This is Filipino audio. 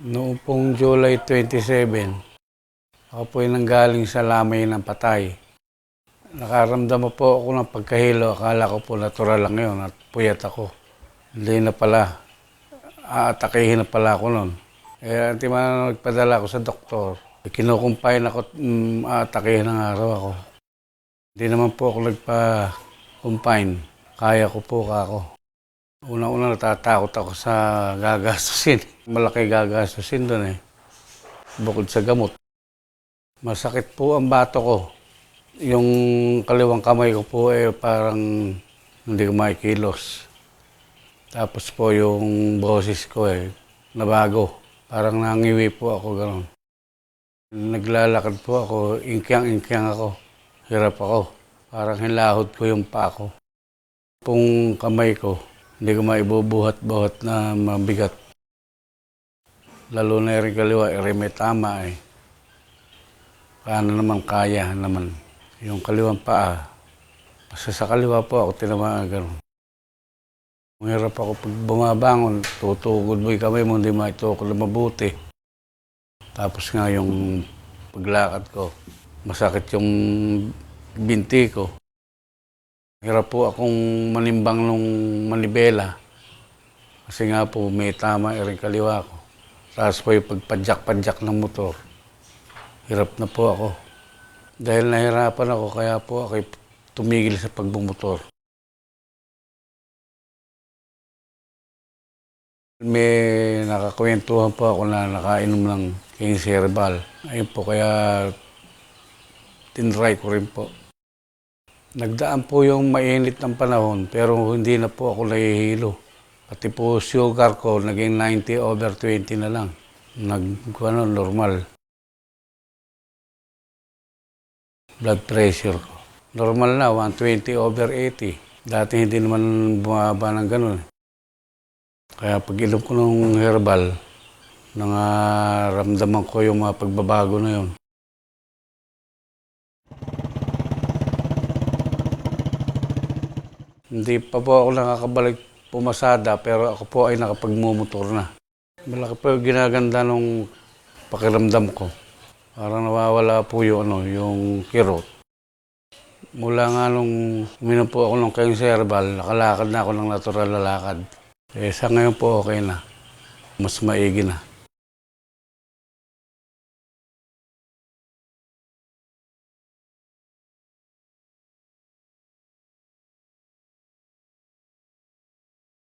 Noong pong July 27, ako po ay nanggaling sa lamay ng patay. Nakaramdam po ako ng pagkahilo. Akala ko po natural lang yun at puyat ako. Hindi na pala. Aatakihin na pala ako noon. Eh, di man nagpadala ako sa doktor. Kinukumpine ako at mm, aatakihin ng araw ako. Hindi naman po ako nagpa-confine. Kaya ko po ako. Una-una natatakot ako sa gagastusin. Malaki gagastusin doon eh. Bukod sa gamot. Masakit po ang bato ko. Yung kaliwang kamay ko po eh parang hindi ko makikilos. Tapos po yung boses ko eh nabago. Parang nangiwi po ako gano'n. Naglalakad po ako, inkyang-inkyang ako. Hirap ako. Parang hilahod ko yung pa ko. Pong kamay ko, hindi ko maibubuhat-buhat na mabigat. Lalo na yung kaliwa, may tama eh. Paano naman kaya naman. Yung kaliwang paa, basta sa kaliwa po ako tinamaan gano'n. Mahirap ako pag bumabangon, tutugod mo yung kamay mo, hindi maitukod na mabuti. Tapos nga yung paglakad ko, masakit yung binti ko. Hirap po akong manimbang nung manibela. Kasi nga po, may tama rin kaliwa ko. Tapos po yung pagpadyak-padyak ng motor. Hirap na po ako. Dahil nahirapan ako, kaya po ako tumigil sa pagbumotor. May nakakwentuhan po ako na nakainom ng king herbal. Ayun po, kaya tinry ko rin po. Nagdaan po yung mainit ng panahon, pero hindi na po ako nahihilo. Pati po sugar ko, naging 90 over 20 na lang. Nag, ano, normal. Blood pressure ko. Normal na, 120 over 80. Dati hindi naman bumaba ng ganun. Kaya pag ko ng herbal, nangaramdaman ko yung mga pagbabago na yun. Hindi pa po ako nakakabalik pumasada pero ako po ay nakapagmumotor na. Malaki po yung ginaganda nung pakiramdam ko. Parang nawawala po yung, ano, yung kirot. Mula nga nung uminom po ako ng kayong herbal, nakalakad na ako ng natural na lakad. Eh, sa ngayon po okay na. Mas maigi na.